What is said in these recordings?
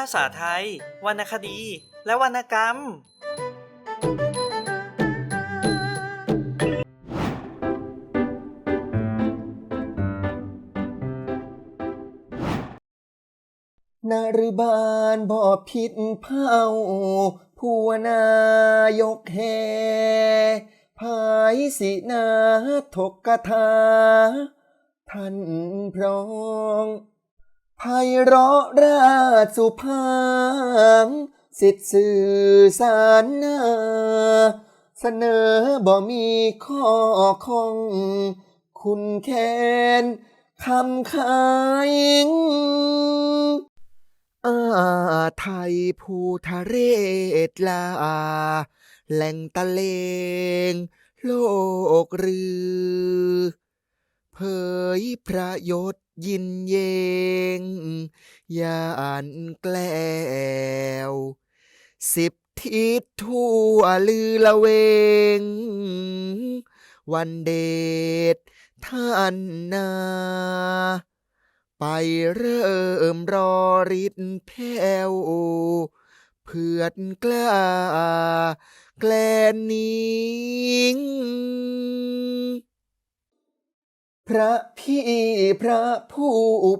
าษาไทย วรรณคดี และวรรณกรรม นารุบาลบ่ผิดเผาผู้นายกแห่ภายสินาทกกถาท่านพร้อง ไพเราะราชสุภางสิทธิสื่อสารนาเสนอบ่มีข้อคอง คุณแค้นคำขายอาไทยภูทะเรศลา แหล่งตะเลง โลกรือ เผยพระยศ ยินเยงยานแกล้วสิบทิศทั่วลือละเวง วันเดชท่านนา ไปเริ่มรอริดแพ้วเพื่อนกล้าแกลนนิง พระพี่พระผู้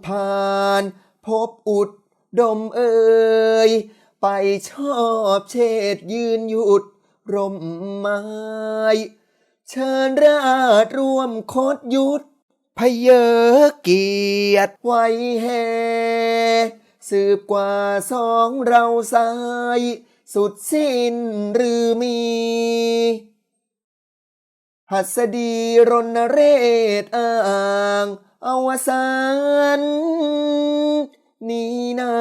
ผ่าน พบอุดดมเอ่ยไปชอบเชษยืนหยุดร่มไม้เชิญราชร่วมคดยุทธพเยอเกียรติไว้แห่สืบกว่าสองเราสาย สุดสิ้นหรือมี หัสดีรณเรศอ่างอวสานนี้นา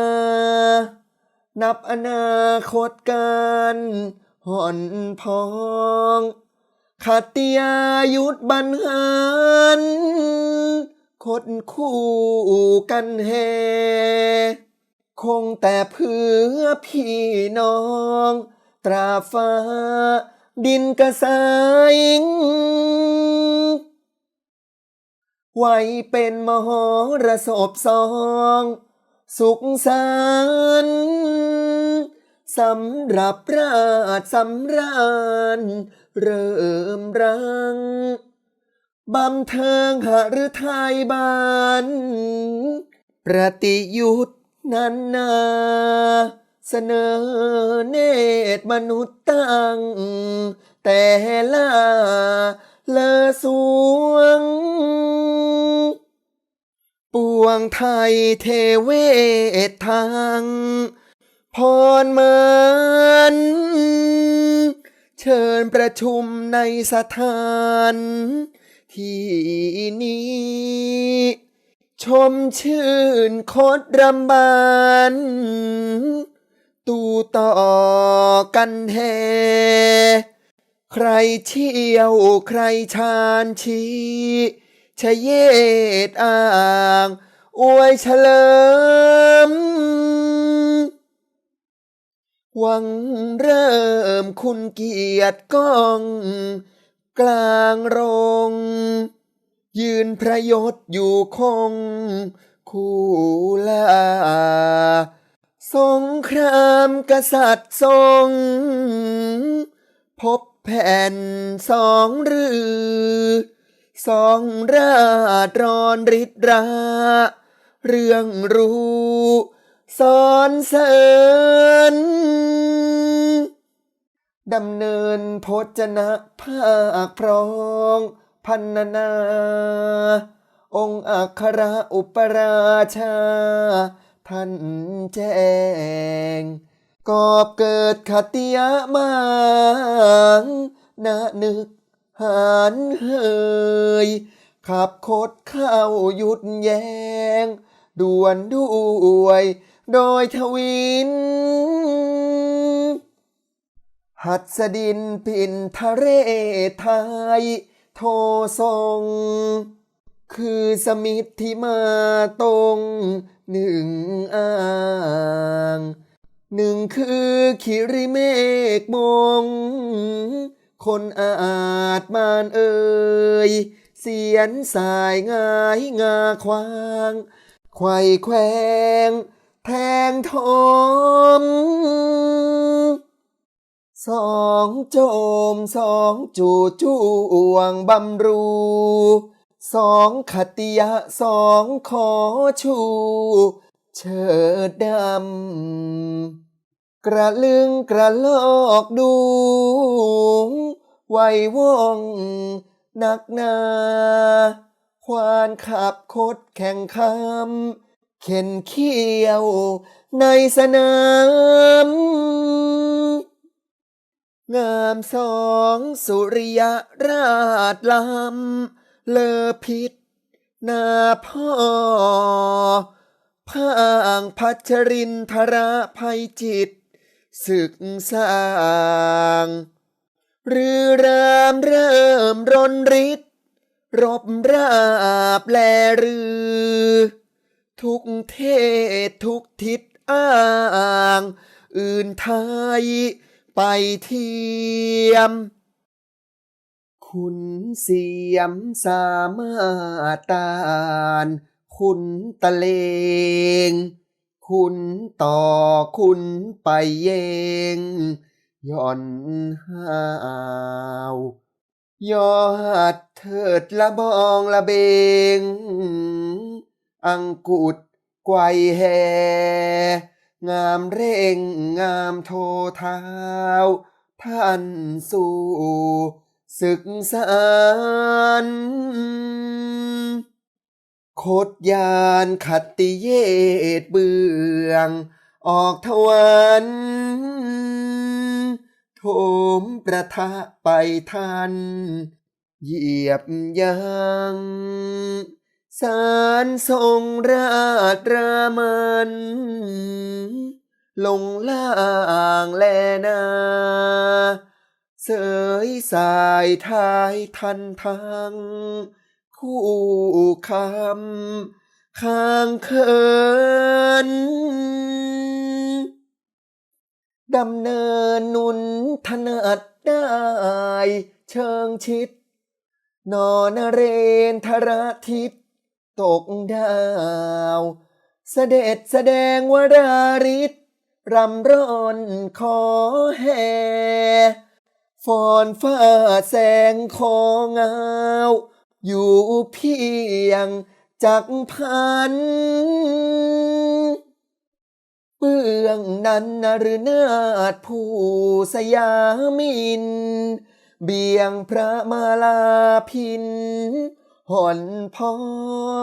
นับอนาคตการห่อนพองขัตติยายุทธบันหารคดคู่กันแฮคงแต่เพื่อพี่น้อง ตราฟ้า ดินกระสายไว้เป็นมหรสพสอง สุขสันสำหรับราชสำราญ เริ่มรังบำเทิงหฤทัยบาน ประติยุทธนันนา เสนอเนตรมนุษย์ตั้ง แต่ละเลอสวง ปวงไทยเทเวศทางพรมันเชิญประชุมในสถานที่นี้ ชมชื่นคดรำบาน ตูต่อกันแฮใครเชี่ยวใครชาญชี้ชะเยดอ่างอวยเฉลิมหวังเริ่มคุณเกียรติก้อง กลางรง ยืนพระยศอยู่คง คู่ลา สงครามกษัตริย์ทรง พบแผ่นสองรือสองราชรอนริดรา เรื่องรู้สอนเสริญดำเนินพจนะภาคพร้องพันนานา องค์อัครอุปราชา ท่านแจ้ง กอบเกิดขติยะมังนานึกหานเฮย ขับคดเข้าหยุดแยง ด่วนด้วย โดยทวิน หัดสดินปินทะเรไทย โททรง คือสมิทธที่มาตรงหนึ่งอ่างหนึ่งคือคิริเมฆมง คนอาจมานเอ่ยเสียนสายงายงาควางไขว่แควงแทงทอมสองโจมสองจูจูวงบำรู สองขติยะสองขอชู เชิดดำ กระลึงกระลอกดูไวว่องนักนา ควานขับคดแข่งคำเข็นเขี้ยวในสนาม งามสองสุริยราชลำ เลอพิษนาพ่อพางพัชรินทระภัยจิต ศึกสร้างรือรามเริ่มรนริดรบราบแลรือ ทุกเทศทุกทิศอ้าง อื่นไทยไปเทียม คุณเสียมสามารถตาน คุณตะเลง คุณต่อคุณไปเยงย่อนห้าวยอดเถิดละบองละเบง อังกุดไกวแหงามเร่งงามโทเท้า ท่านสู่ ศึกสารโคดยานขัตติเยตเบือง ออกทวันโถมประทะไปทันเหยียบยังสารทรงราชรามันลงล่างแลนา เสยสายทายทันทังคู่คำข้างเขินดำเนินนุนถนัดได้เชิงชิด นอนเรนทระทิพย์ตกดาว เสด็จแสดงวราริศรำร้อนขอแห่ ฟอนฟ้าแสงของเงา อยู่เพียงจักพัน เบื้องนั้นหรือนาถผู้สยามิน เบียงพระมาลาพินห่อนพอ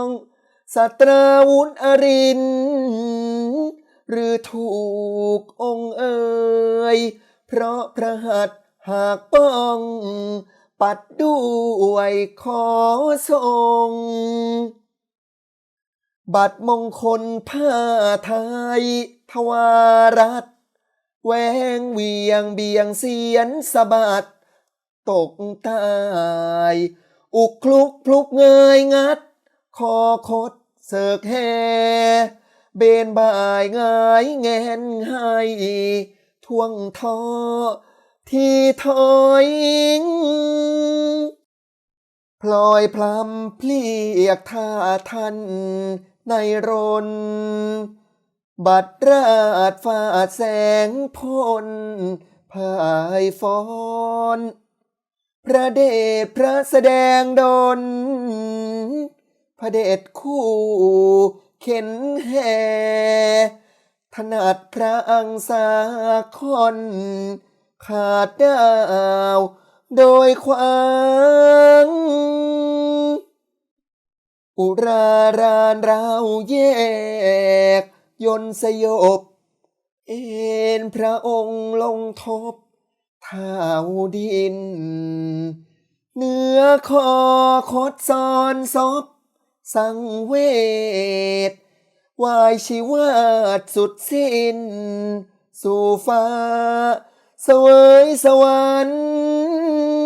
งสตราวุธอริน หรือถูกองเอ่ยเพราะพระหัตถ หากป้อง ปัดด้วยขอทรงบัตรมงคลผ้าไทย ทวารัตแหวงเวียงเบียงเสียนสะบัด ตกตาย อุกคลุกพลุกเงยงัด คอคดเสกแห่เบนบ่ายงายแงนให้ ท่วงท้อ ที่ถอยพลอยพลำเพลียกท่าทันในรน บัดราดฟาดแสงพลพายฟอนพระเดชพระแสดงดน พระเดชคู่เข็นแห่ถนัดพระอังสาคอน ขาดดาวโดยควางอุรารานเราแยก ยนสยบ เอ็นพระองค์ลงทบเท้าดิน เนื้อคอคดซอนศพสังเวทวายชีวาดสุดสิ้น สู่ฟ้า สวยสวรรค์